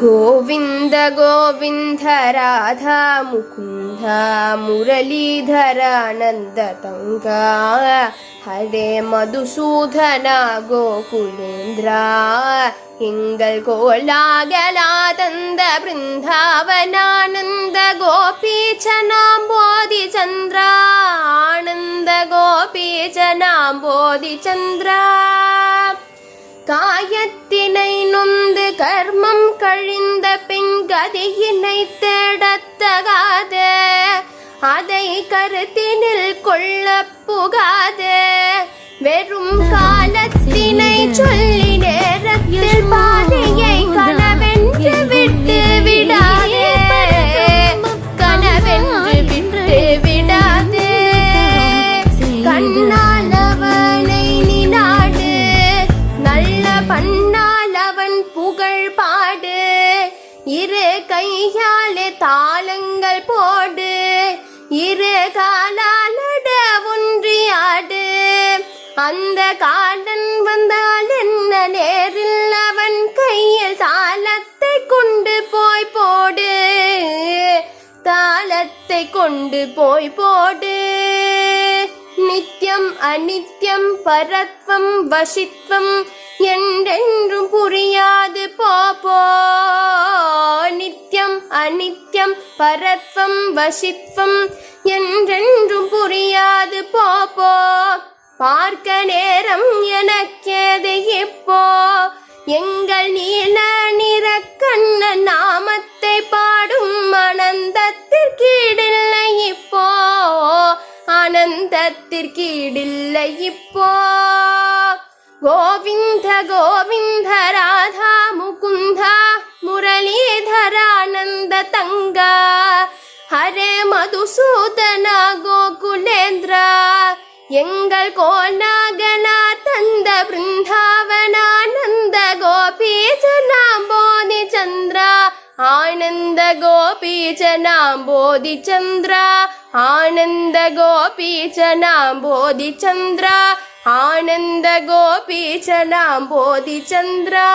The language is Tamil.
गोविन्द गोविन्द राधा मुकुन्द मुरलीधरानन्दतङ्गा हरे मधुसूदना गोकुलेन्द्रा எங்கள் கோலாகலாதந்த பிருந்தாவனானந்த கோபீச்சனாம் போதி சந்திரா ஆனந்த கோபீச்சனாம் போதி சந்திரா காயத்தினை நொந்து கர்மம் கழிந்த என்னை தேடத்தகாத அதை கருத்தினில் கொள்ள புகாத. வெறும் காலத்தில் கையாலே தாளங்கள் போடு. இரு காலாலட ஒன்றியாடு. அந்த காடன் வந்தால் என்ன நேரில் அவன் கையில் தாளத்தை கொண்டு போய் போடு. தாளத்தை கொண்டு போய் போடு. நித்தியம் அநித்தியம் பரத்வம் வசித்வம் என்றென்றும் புரியாது போப்போ நித்யம் பரத்வம் வசித்வம். என்றென்றும் புரியாது போப்போ பார்க்க நேரம் எனக்கேது இப்போ. எங்கள் நீல நிற கண்ண நாமத்தை பாடும் ஆனந்தத்திற்கீடில்லை இப்போ. ஆனந்தத்திற்கீடில்லை இப்போ. கோவிந்த கோவிந்த ராதா முரளீதரானந்த தங்கா. ஹரே மதுசூதன கோகுலேந்திரா. எங்கள் கோலாகனா தந்த பிருந்தாவனானந்த கோபீஜனாம்போதி சந்திரா. ஆனந்த கோபீஜனாம்போதி சந்திரா. ஆனந்த கோபீஜனாம்போதி சந்திரா. ஆனந்த கோபீஜனாம்போதி சந்திரா.